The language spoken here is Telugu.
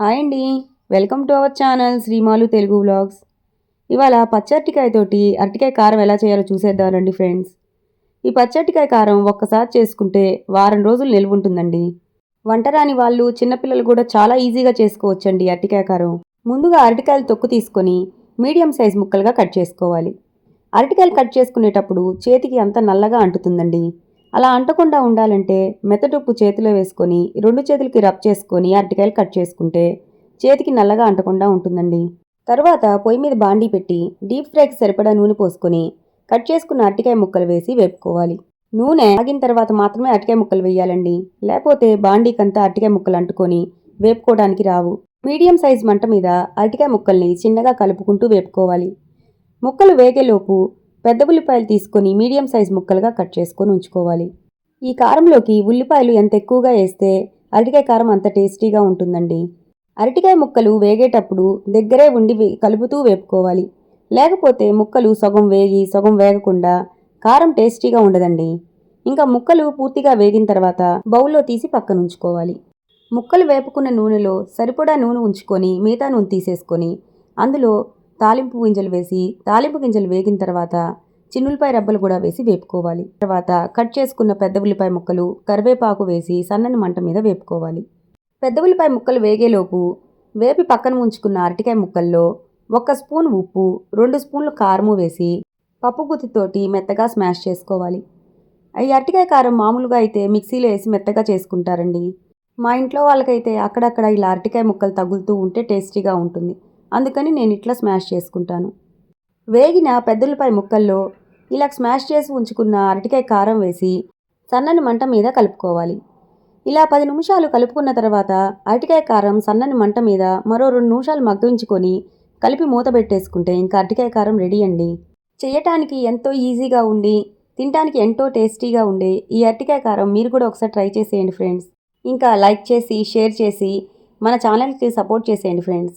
హాయ్ అండి. Welcome to our channel Shrimalu Telugu vlogs. ఇవాళ పచ్చటికాయతోటి అరటికాయ కారం ఎలా చేయాలో చూసేద్దామండి ఫ్రెండ్స్. ఈ పచ్చటికాయ కారం ఒక్కసారి చేసుకుంటే వారం రోజులు నిల్వ ఉంటుందండి. వంట రాని వాళ్ళు చిన్నపిల్లలు కూడా చాలా ఈజీగా చేసుకోవచ్చండి అరటికాయ కారం. ముందుగా అరటికాయలు తొక్కు తీసుకొని మీడియం సైజ్ ముక్కలుగా కట్ చేసుకోవాలి. అరటికాయలు కట్ చేసుకునేటప్పుడు చేతికి అంత నల్లగా అంటుతుందండి. అలా అంటకుండా ఉండాలంటే మెత్తటొప్పు చేతిలో వేసుకొని రెండు చేతులకి రబ్ చేసుకొని అరటికాయలు కట్ చేసుకుంటే చేతికి నల్లగా అంటకుండా ఉంటుందండి. తర్వాత పొయ్యి మీద బాండీ పెట్టి డీప్ ఫ్రైకి సరిపడా నూనె పోసుకొని కట్ చేసుకున్న అరటికాయ ముక్కలు వేసి వేపుకోవాలి. నూనె ఆగిన తర్వాత మాత్రమే అరటికాయ ముక్కలు వేయాలండి. లేకపోతే బాండీకంతా అరటికాయ ముక్కలు అంటుకొని వేపుకోవడానికి రావు. మీడియం సైజ్ మంట మీద అరటికాయ ముక్కల్ని చిన్నగా కలుపుకుంటూ వేపుకోవాలి. ముక్కలు వేగేలోపు పెద్ద ఉల్లిపాయలు తీసుకొని మీడియం సైజ్ ముక్కలుగా కట్ చేసుకొని ఉంచుకోవాలి. ఈ కారంలోకి ఉల్లిపాయలు ఎంత ఎక్కువగా వేస్తే అరటికాయ కారం అంత టేస్టీగా ఉంటుందండి. అరటికాయ ముక్కలు వేగేటప్పుడు దగ్గరే ఉండి కలుపుతూ వేపుకోవాలి. లేకపోతే ముక్కలు సగం వేగి సగం వేగకుండా కారం టేస్టీగా ఉండదండి. ఇంకా ముక్కలు పూర్తిగా వేగిన తర్వాత బౌల్లో తీసి పక్కన ఉంచుకోవాలి. ముక్కలు వేపుకున్న నూనెలో సరిపడా నూనె ఉంచుకొని మిగతా నూనె తీసేసుకొని అందులో తాలింపు గింజలు వేసి తాలింపు గింజలు వేగిన తర్వాత చిన్నులపాయ రబ్బలు కూడా వేసి వేపుకోవాలి. తర్వాత కట్ చేసుకున్న పెద్ద ఉల్లిపాయ ముక్కలు కరివేపాకు వేసి సన్నని మంట మీద వేపుకోవాలి. పెద్ద ఉల్లిపాయ ముక్కలు వేగేలోపు వేపి పక్కన ఉంచుకున్న అరటికాయ ముక్కల్లో ఒక స్పూన్ ఉప్పు రెండు స్పూన్లు కారము వేసి పప్పు గుత్తితోటి మెత్తగా స్మాష్ చేసుకోవాలి. ఈ అరటికాయ కారం మామూలుగా అయితే మిక్సీలో వేసి మెత్తగా చేసుకుంటారండి. మా ఇంట్లో వాళ్ళకైతే అక్కడక్కడ ఇలా అరటికాయ ముక్కలు తగులుతూ ఉంటే టేస్టీగా ఉంటుంది. అందుకని నేను ఇట్లా స్మాష్ చేసుకుంటాను. వేగిన పెద్దలపై ముక్కల్లో ఇలా స్మాష్ చేసి ఉంచుకున్న అరటికాయ కారం వేసి సన్నని మంట మీద కలుపుకోవాలి. ఇలా పది నిమిషాలు కలుపుకున్న తర్వాత అరటికాయ కారం సన్నని మంట మీద మరో రెండు నిమిషాలు మగ్గించుకొని కలిపి మూత పెట్టేసుకుంటే ఇంకా అరటికాయ కారం రెడీ అండి. చేయటానికి ఎంతో ఈజీగా ఉండి తినడానికి ఎంతో టేస్టీగా ఉండే ఈ అరటికాయ కారం మీరు కూడా ఒకసారి ట్రై చేసేయండి ఫ్రెండ్స్. ఇంకా లైక్ చేసి షేర్ చేసి మన ఛానల్కి సపోర్ట్ చేసేయండి friends.